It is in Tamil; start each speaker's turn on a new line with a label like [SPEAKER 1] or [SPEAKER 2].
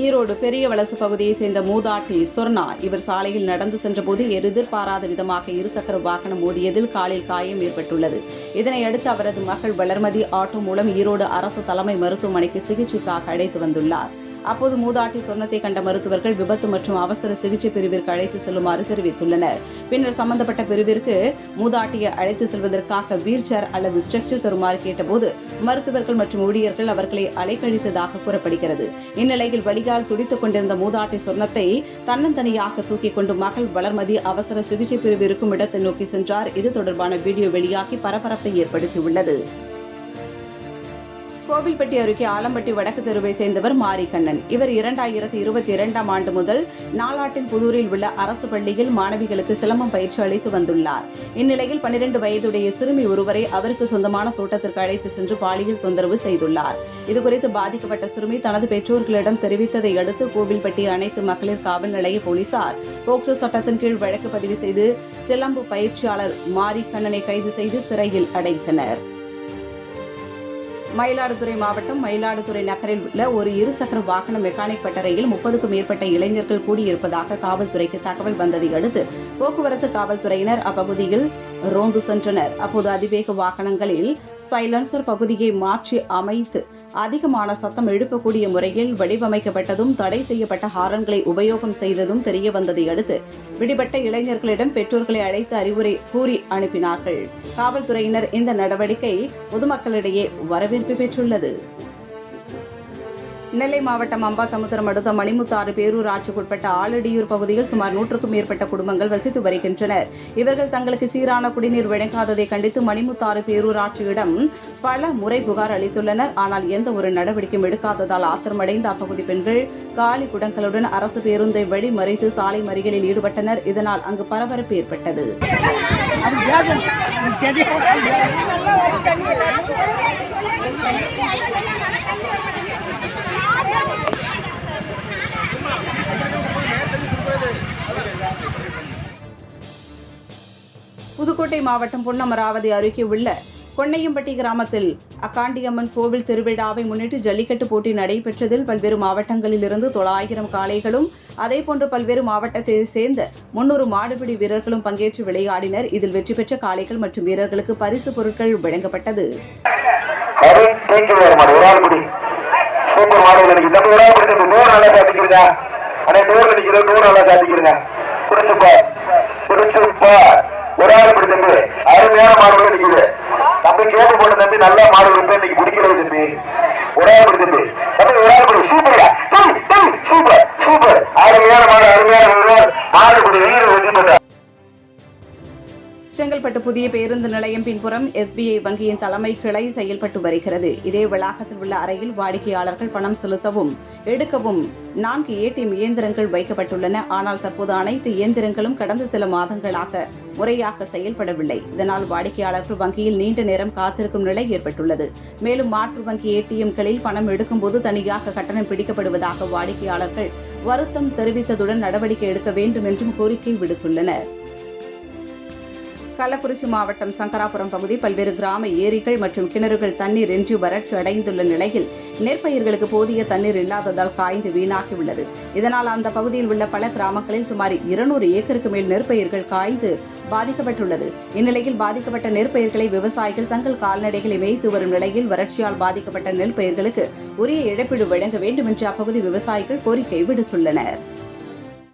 [SPEAKER 1] ஈரோடு பெரிய வலசு பகுதியை சேர்ந்த மூதாட்டி சொர்ணா இவர் சாலையில் நடந்து சென்றபோது எதிர்பாராத விதமாக இருசக்கர வாகனம் மோதியதில் காலில் காயம் ஏற்பட்டுள்ளது இதனையடுத்து அவரது மகள் வளர்மதி ஆட்டோ மூலம் ஈரோடு அரசு தலைமை மருத்துவமனைக்கு சிகிச்சைக்காக அழைத்து வந்துள்ளார் அப்போது மூதாட்டி சொன்னதை கண்ட மருத்துவர்கள் விபத்து மற்றும் அவசர சிகிச்சை பிரிவிற்கு அழைத்து செல்லுமாறு தெரிவித்துள்ளனர் பின்னர் சம்பந்தப்பட்ட பிரிவிற்கு மூதாட்டியை அழைத்து செல்வதற்காக வீல் சேர் அல்லது ஸ்ட்ரெச்சர் தருமாறு கேட்டபோது மருத்துவர்கள் மற்றும் ஊழியர்கள் அவர்களை அலைக்கழித்ததாக கூறப்படுகிறது இந்நிலையில் வழியால் துடித்துக் கொண்டிருந்த மூதாட்டி சொன்னத்தை தன்னந்தனியாக தூக்கிக் கொண்டு மகள் வளர்மதி அவசர சிகிச்சை பிரிவிற்கும் இடத்தை நோக்கி சென்றார் இது தொடர்பான வீடியோ வெளியாகி பரபரப்பை ஏற்படுத்தியுள்ளது கோவில்பட்டி அருகே ஆலம்பட்டி வடக்கு தெருவை சேர்ந்தவர் மாரிகண்ணன் இவர் இரண்டாயிரத்தி இருபத்தி இரண்டாம் ஆண்டு முதல் நாளாட்டின் புதூரில் உள்ள அரசு பள்ளியில் மாணவிகளுக்கு சிலம்பம் பயிற்சி அளித்து வந்துள்ளார் இந்நிலையில் பன்னிரண்டு வயதுடைய சிறுமி ஒருவரை அவருக்கு சொந்தமான தோட்டத்திற்கு அழைத்து சென்று பாலியல் தொந்தரவு செய்துள்ளார் இதுகுறித்து பாதிக்கப்பட்ட சிறுமி தனது பெற்றோர்களிடம் தெரிவித்ததை அடுத்து கோவில்பட்டி அனைத்து மகளிர் காவல் நிலைய போலீசார் போக்சோ சட்டத்தின் கீழ் வழக்கு பதிவு செய்து சிலம்பு பயிற்சியாளர் மாரிக்கண்ணனை கைது செய்து சிறையில் அடைத்தனர் மயிலாடுதுறை மாவட்டம் மயிலாடுதுறை நகரில் உள்ள ஒரு இருசக்கர வாகன மெக்கானிக் பட்டறையில் முப்பதுக்கும் மேற்பட்ட இளைஞர்கள் கூடியிருப்பதாக காவல்துறைக்கு தகவல் வந்ததை அடுத்து போக்குவரத்து காவல்துறையினர் அப்பகுதியில் ரோந்து சென்றனர் அப்போது அதிவேக வாகனங்களில் சைலன்சர் பகுதியை மாற்றி அமைத்து அதிகமான சத்தம் எழுப்பக்கூடிய முறையில் வடிவமைக்கப்பட்டதும் தடை செய்யப்பட்ட ஹாரன்களை உபயோகம் செய்ததும் தெரிய வந்ததை அடுத்து விடுபட்ட இளைஞர்களிடம் பெற்றோர்களை அழைத்து அறிவுரை கூறி அனுப்பினார்கள் காவல்துறையினர் இந்த நடவடிக்கை பொதுமக்களிடையே வரவேற்பு பெற்றுள்ளது நெல்லை மாவட்டம் அம்பாசமுத்திரம் அடுத்த மணிமுத்தாறு பேரூராட்சிக்குட்பட்ட ஆலடியூர் பகுதியில் சுமார் நூற்றுக்கும் மேற்பட்ட குடும்பங்கள் வசித்து வருகின்றனர் இவர்கள் தங்களுக்கு சீரான குடிநீர் வழங்காததை கண்டித்து மணிமுத்தாறு பேரூராட்சியிடம் பல முறை புகார் அளித்துள்ளனர் ஆனால் எந்த ஒரு நடவடிக்கையும் எடுக்காததால் ஆத்திரமடைந்த அப்பகுதி பெண்கள் காலி குடங்களுடன் அரசு பேருந்தை வழி மறைத்து சாலை மறிகளில் ஈடுபட்டனர் இதனால் அங்கு பரபரப்பு ஏற்பட்டது புதுக்கோட்டை மாவட்டம் பொன்னமராவதி அருகே உள்ள கொன்னையம்பட்டி கிராமத்தில் அக்காண்டியம்மன் கோவில் திருவிழாவை முன்னிட்டு ஜல்லிக்கட்டு போட்டி நடைபெற்றதில் பல்வேறு மாவட்டங்களிலிருந்து தொள்ளாயிரம் காளைகளும் அதே போன்று பல்வேறு மாவட்டத்தை சேர்ந்த முன்னூறு மாடுபிடி வீரர்களும் பங்கேற்று விளையாடினர் இதில் வெற்றி பெற்ற காளைகள் மற்றும் வீரர்களுக்கு பரிசு பொருட்கள் வழங்கப்பட்டது குடிச்சுப்பா குடிச்சுப்பா ஒரு ஆள் இப்படி தம்பி அருமையான மாடுகள் நிற்குது தம்பி கேட்டு போட்ட தம்பி நல்லா மாடு இருக்கு இன்னைக்கு பிடிக்கிறது தம்பி ஒரு ஆள் இப்படி தம்பி ஒரு ஆள் இப்படி சூப்பரா சூப்பர் சூப்பர் அருமையான மாடு அருமையான மாடு இப்படி வீடு வந்து செங்கல்பட்டு புதிய பேருந்து நிலையம் பின்புறம் எஸ்பிஐ வங்கியின் தலைமை கிளை செயல்பட்டு வருகிறது இதே வளாகத்தில் உள்ள அறையில் வாடிக்கையாளர்கள் பணம் செலுத்தவும் எடுக்கவும் நான்கு ஏடிஎம் இயந்திரங்கள் வைக்கப்பட்டுள்ளன ஆனால் தற்போது அனைத்து இயந்திரங்களும் கடந்த சில மாதங்களாக முறையாக செயல்படவில்லை இதனால் வாடிக்கையாளர்கள் வங்கியில் நீண்ட நேரம் காத்திருக்கும் நிலை ஏற்பட்டுள்ளது மேலும் மாற்று வங்கி ஏடிஎம்களில் பணம் எடுக்கும்போது தனியாக கட்டணம் பிடிக்கப்படுவதாக வாடிக்கையாளர்கள் வருத்தம் தெரிவித்ததுடன் நடவடிக்கை எடுக்க வேண்டும் என்றும் கோரிக்கை விடுத்துள்ளனர் கள்ளக்குறிச்சி மாவட்டம் சங்கராபுரம் பகுதி பல்வேறு கிராம ஏரிகள் மற்றும் கிணறுகள் தண்ணீர் இன்றி வறட்சி அடைந்துள்ள நிலையில் நெற்பயிர்களுக்கு போதிய தண்ணீர் இல்லாததால் காய்ந்து வீணாகியுள்ளது இதனால் அந்த பகுதியில் உள்ள பல கிராமங்களில் சுமார் இருநூறு ஏக்கருக்கு மேல் நெற்பயிர்கள் காய்ந்து பாதிக்கப்பட்டுள்ளது இந்நிலையில் பாதிக்கப்பட்ட நெற்பயிர்களை விவசாயிகள் தங்கள் கால்நடைகளை மேய்த்து வரும் நிலையில் வறட்சியால் பாதிக்கப்பட்ட நெற்பயிர்களுக்கு உரிய இழப்பீடு வழங்க வேண்டும் என்று அப்பகுதி விவசாயிகள் கோரிக்கை விடுத்துள்ளனர்